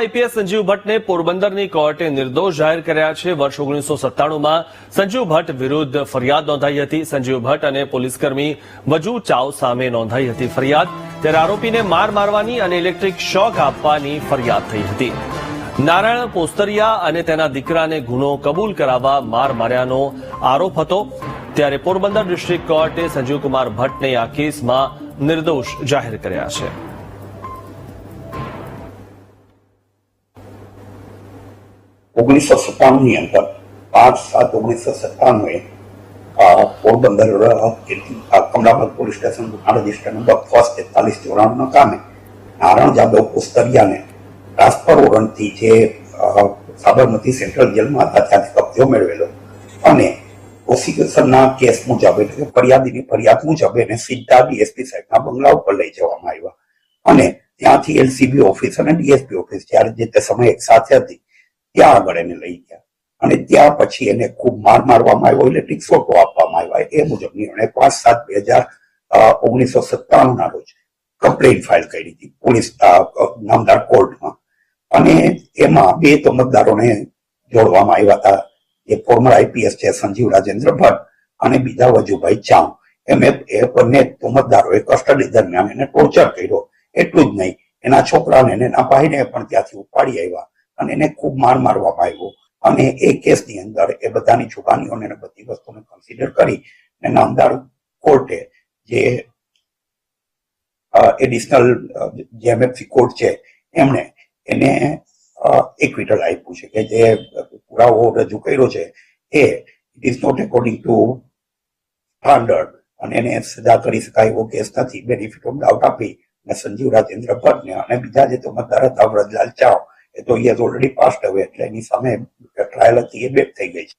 IPS Sanjeev ભટ્ટને પોરબંદરની કોર્ટે નિર્દોષ જાહેર કર્યા છે. વર્ષ ઓગણીસો સત્તાણુંમાં સંજીવ ભટ્ટ વિરુદ્ધ ફરિયાદ નોંધાઈ હતી. સંજીવ ભટ્ટ અને પોલીસકર્મી વજુ ચાવ સામે નોંધાઈ હતી ફરિયાદ. ત્યારે આરોપીને માર મારવાની અને ઇલેક્ટ્રિક શોક આપવાની ફરિયાદ થઈ હતી. નારાયણ પોસ્તરિયા અને તેના દીકરાને ગુનો કબૂલ કરાવવા માર માર્યાનો આરોપ હતો. ત્યારે પોરબંદર ડિસ્ટ્રિક્ટ કોર્ટે સંજીવકુમાર ભટ્ટને આ કેસમાં નિર્દોષ જાહેર કર્યા છે. ઓગણીસો સત્તાણુંની અંદર પાંચ સાત ઓગણીસો સત્તાણુંએ પોરબંદર અ, કમલાબાગ પોલીસ સ્ટેશન ગુનાળા રજિસ્ટર નંબર ફર્સ્ટ તેતાલીસ ચોરાણુંના કામે નારાયણ જાદવ કુસ્તરિયાને ટ્રાન્સફર વોરંટથી જે સાબરમતી સેન્ટ્રલ જેલમાં હતા ત્યાંથી કબજો મેળવેલો અને પ્રોસિક્યુશનના કેસ મુજબ એટલે કે ફરિયાદીની ફરિયાદ મુજબ એને સીધા ડીએસપી સાહેબના બંગલા ઉપર લઈ જવામાં આવ્યા. અને ત્યાંથી એલસીબી ઓફિસ અને ડીએસપી ઓફિસ જ્યારે જે તે સમય એક સાથે હતી ત્યાં આગળ એને લઈ ગયા. અને ત્યાં પછી એને ખૂબ માર મારવામાં આવ્યો, એટલે શોકો આપવામાં આવ્યા. એ મુજબ નિર્ણય પાંચ સાત બે હજાર ઓગણીસો સત્તાણું ના રોજ કમ્પ્લેન ફાઇલ કરી હતી પોલીસ નામદાર કોર્ટમાં. અને એમાં બે તોમતદારોને જોડવામાં આવ્યા હતા. એ ફોર્મર આઈપીએસ છે સંજીવ રાજેન્દ્ર ભટ્ટ અને બીજા વજુભાઈ ચાવ એમ, એ બંને તો મતદારોએ કસ્ટડી દરમિયાન એને ટોર્ચર કર્યો. એટલું જ નહીં. એના છોકરાને એના ભાઈને પણ ત્યાંથી ઉપાડી આવ્યા. અને એને ખૂબ માર મારવામાં આવ્યો. અને એ કેસની અંદર એ બધાની અને બધી વસ્તુને કન્સિડર કરી અને નામદાર કોર્ટે જે એડિશનલ જેએમએફસી કોર્ટ છે, એમણે એને ઇક્વિટલ આપ્યું છે કે જે પુરાવો રજૂ કર્યો છે, એ it is not according to standard અને એને સજા કરી શકાય એવો કેસ નથી. બેનિફિટ ઓફ ડાઉટ આપી અને સંજીવ રાજેન્દ્ર ભટ્ટને અને બીજા જે તો મતદાર હતા, વ્રજલાલ ચાવ એ તો યસ ઓલરેડી પાસ્ટ હવે એટલે એની સામે ટ્રાયલ હતી એ બેક થઈ ગઈ છે.